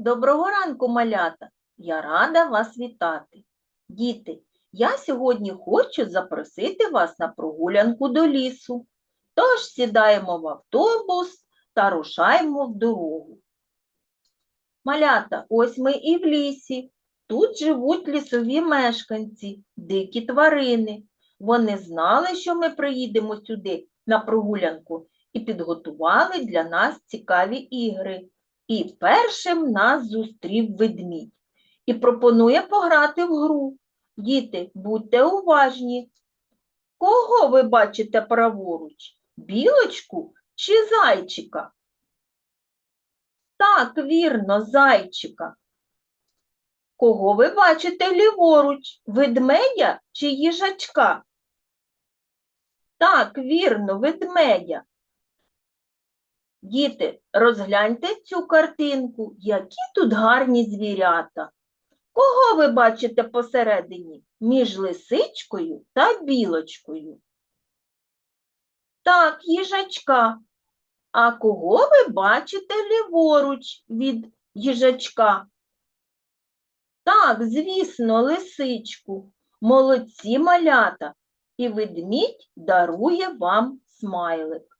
Доброго ранку, малята! Я рада вас вітати. Діти, я сьогодні хочу запросити вас на прогулянку до лісу. Тож сідаємо в автобус та рушаємо в дорогу. Малята, ось ми і в лісі. Тут живуть лісові мешканці, дикі тварини. Вони знали, що ми приїдемо сюди на прогулянку і підготували для нас цікаві ігри. І першим нас зустрів ведмідь і пропонує пограти в гру. Діти, будьте уважні. Кого ви бачите праворуч? Білочку чи зайчика? Так, вірно, зайчика. Кого ви бачите ліворуч? Ведмедя чи їжачка? Так, вірно, ведмедя. Діти, розгляньте цю картинку, які тут гарні звірята. Кого ви бачите посередині між лисичкою та білочкою? Так, їжачка. А кого ви бачите ліворуч від їжачка? Так, звісно, лисичку. Молодці малята. І ведмідь дарує вам смайлик.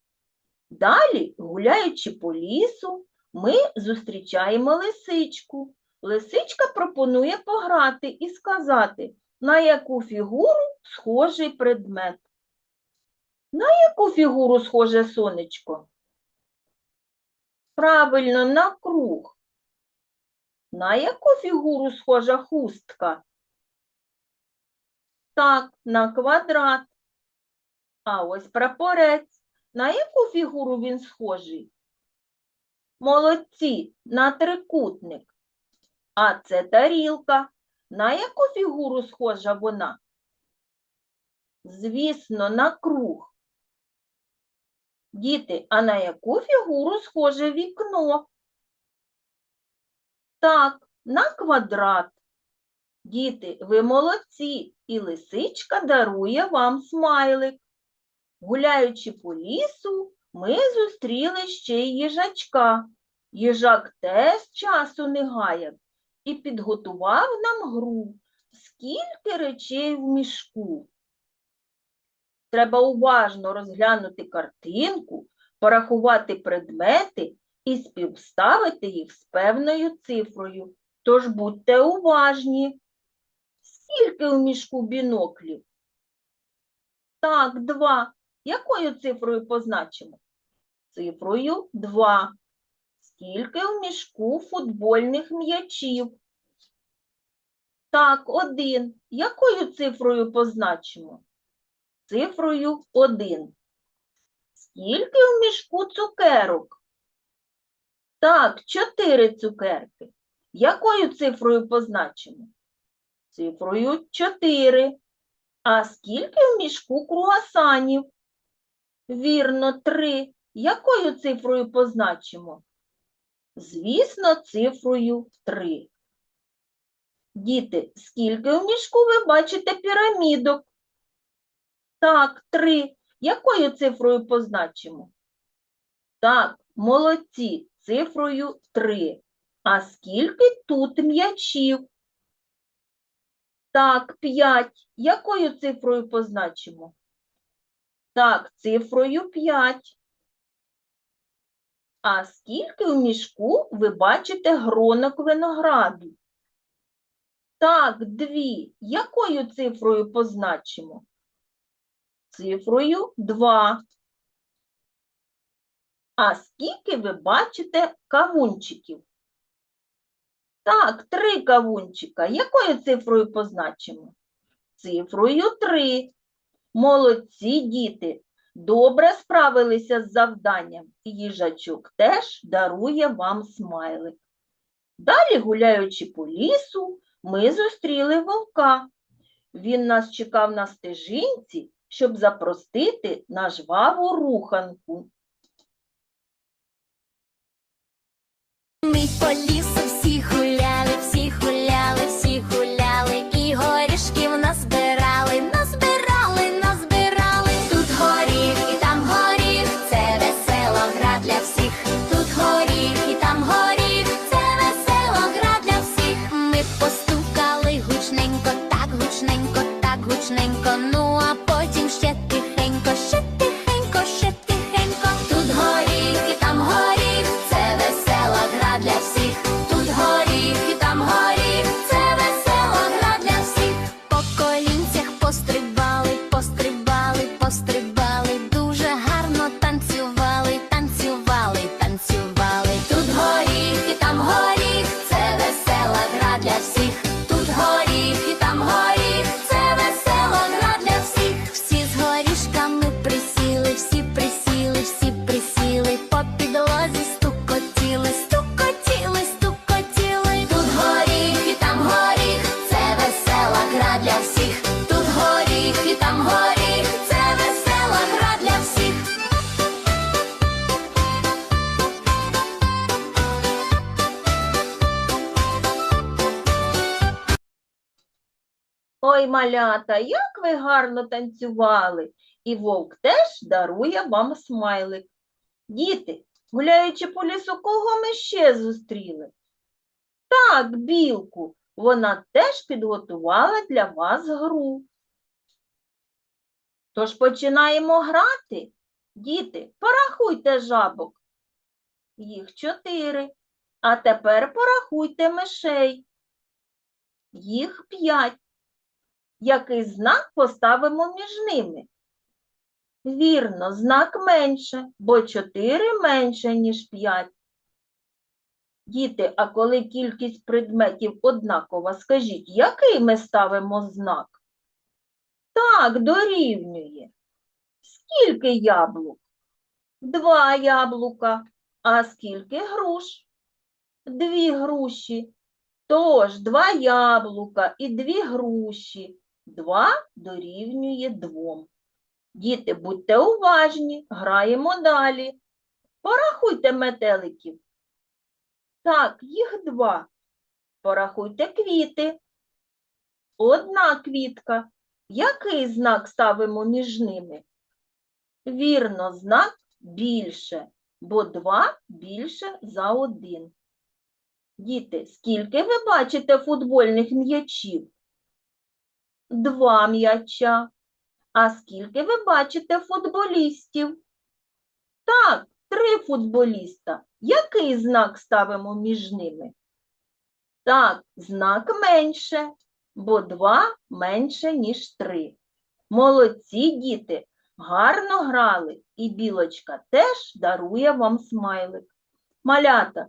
Далі, гуляючи по лісу, ми зустрічаємо лисичку. Лисичка пропонує пограти і сказати, на яку фігуру схожий предмет. На яку фігуру схоже сонечко? Правильно, на круг. На яку фігуру схожа хустка? Так, на квадрат. А ось прапорець. На яку фігуру він схожий? Молодці, на трикутник. А це тарілка. На яку фігуру схожа вона? Звісно, на круг. Діти, а на яку фігуру схоже вікно? Так, на квадрат. Діти, ви молодці, і лисичка дарує вам смайлик. Гуляючи по лісу, ми зустріли ще й їжачка. Їжак теж часу не гаяв і підготував нам гру. Скільки речей в мішку. Треба уважно розглянути картинку, порахувати предмети і співставити їх з певною цифрою. Тож будьте уважні. Скільки в мішку біноклів? Так, два. Якою цифрою позначимо? Цифрою 2. Скільки в мішку футбольних м'ячів? Так, один. Якою цифрою позначимо? Цифрою 1. Скільки в мішку цукерок? Так, 4 цукерки. Якою цифрою позначимо? Цифрою 4. А скільки в мішку круасанів? Вірно, 3. Якою цифрою позначимо? Звісно, цифрою 3. Діти, скільки в мішку ви бачите пірамідок? Так, 3. Якою цифрою позначимо? Так, молодці, цифрою 3. А скільки тут м'ячів? Так, 5. Якою цифрою позначимо? Так, цифрою 5. А скільки в мішку ви бачите гронок винограду? Так, дві. Якою цифрою позначимо? Цифрою 2. А скільки ви бачите кавунчиків? Так, три кавунчика. Якою цифрою позначимо? Цифрою 3. Молодці діти. Добре справилися з завданням. Їжачок теж дарує вам смайлик. Далі, гуляючи по лісу, ми зустріли вовка. Він нас чекав на стежинці, щоб запростити на жваву руханку. Ми по лісу Ой, малята, як ви гарно танцювали! І вовк теж дарує вам смайлик. Діти, гуляючи по лісу, кого ми ще зустріли? Так, білку, вона теж підготувала для вас гру. Тож починаємо грати. Діти, порахуйте жабок. Їх чотири. А тепер порахуйте мишей. Їх п'ять. Який знак поставимо між ними? Вірно, знак менше, бо 4 менше, ніж 5. Діти, а коли кількість предметів однакова, скажіть, який ми ставимо знак? Так, дорівнює. Скільки яблук? Два яблука. А скільки груш? Дві груші. Тож, два яблука і дві груші. Два дорівнює двом. Діти, будьте уважні, граємо далі. Порахуйте метеликів. Так, їх два. Порахуйте квіти. Одна квітка. Який знак ставимо між ними? Вірно, знак більше, бо два більше за один. Діти, скільки ви бачите футбольних м'ячів? Два м'яча. А скільки ви бачите футболістів? Так, три футболіста. Який знак ставимо між ними? Так, знак менше, бо два менше, ніж три. Молодці, діти, гарно грали, і білочка теж дарує вам смайлик. Малята,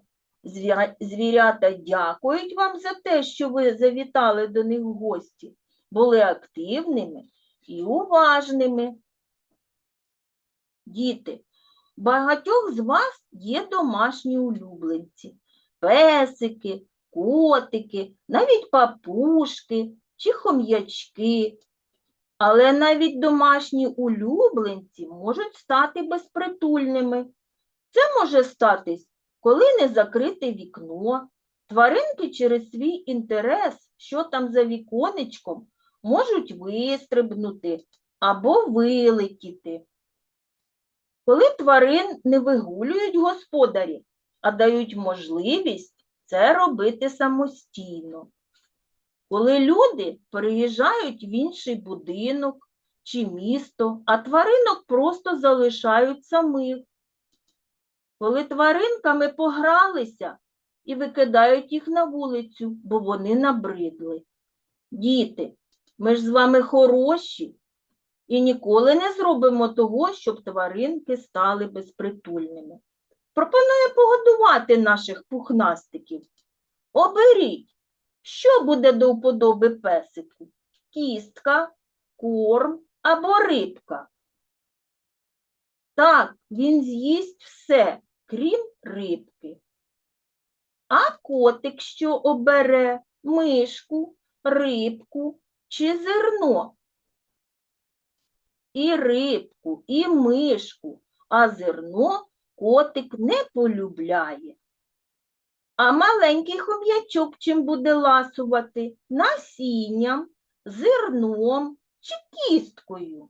звірята дякують вам за те, що ви завітали до них в гості, були активними і уважними. Діти, багатьох з вас є домашні улюбленці, песики, котики, навіть папушки чи хом'ячки. Але навіть домашні улюбленці можуть стати безпритульними. Це може статись, коли не закрите вікно. Тваринки через свій інтерес, що там за віконечком, можуть вистрибнути або вилетіти. Коли тварин не вигулюють господарі, а дають можливість це робити самостійно. Коли люди переїжджають в інший будинок чи місто, а тваринок просто залишають самих. Коли тваринками погралися і викидають їх на вулицю, бо вони набридли. Діти, ми ж з вами хороші і ніколи не зробимо того, щоб тваринки стали безпритульними. Пропоную погодувати наших пухнастиків. Оберіть, що буде до вподоби песику? Кістка, корм або рибка? Так, він з'їсть все, крім рибки. А котик що обере? Мишку, рибку чи зерно? І рибку, і мишку, а зерно котик не полюбляє. А маленький хом'ячок чим буде ласувати? Насінням, зерном чи кісткою?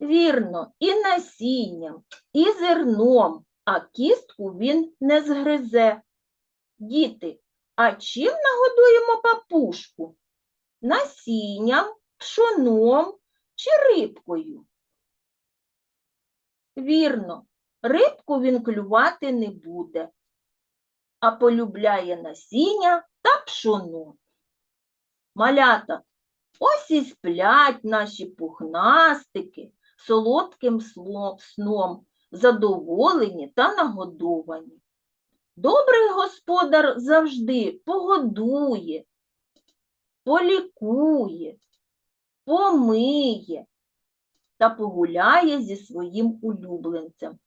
Вірно, і насінням, і зерном, а кістку він не згризе. Діти, а чим нагодуємо папушку? Насінням, пшоном чи рибкою? Вірно, рибку він клювати не буде, а полюбляє насіння та пшоно. Малята, ось і сплять наші пухнастики солодким сном, задоволені та нагодовані. Добрий господар завжди погодує, полікує, помиє та погуляє зі своїм улюбленцем.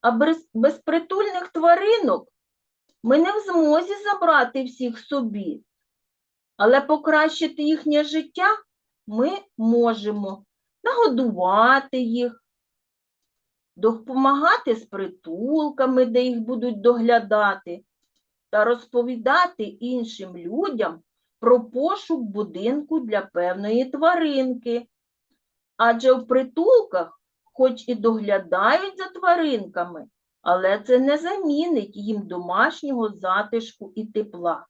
А без- безпритульних тваринок ми не в змозі забрати всіх собі, але покращити їхнє життя ми можемо нагодувати їх, допомагати з притулками, де їх будуть доглядати, та розповідати іншим людям про пошук будинку для певної тваринки. Адже в притулках хоч і доглядають за тваринками, але це не замінить їм домашнього затишку і тепла.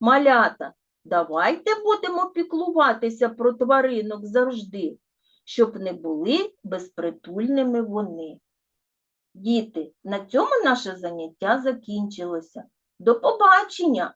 Малята, давайте будемо піклуватися про тваринок завжди, щоб не були безпритульними вони. Діти, на цьому наше заняття закінчилося. До побачення!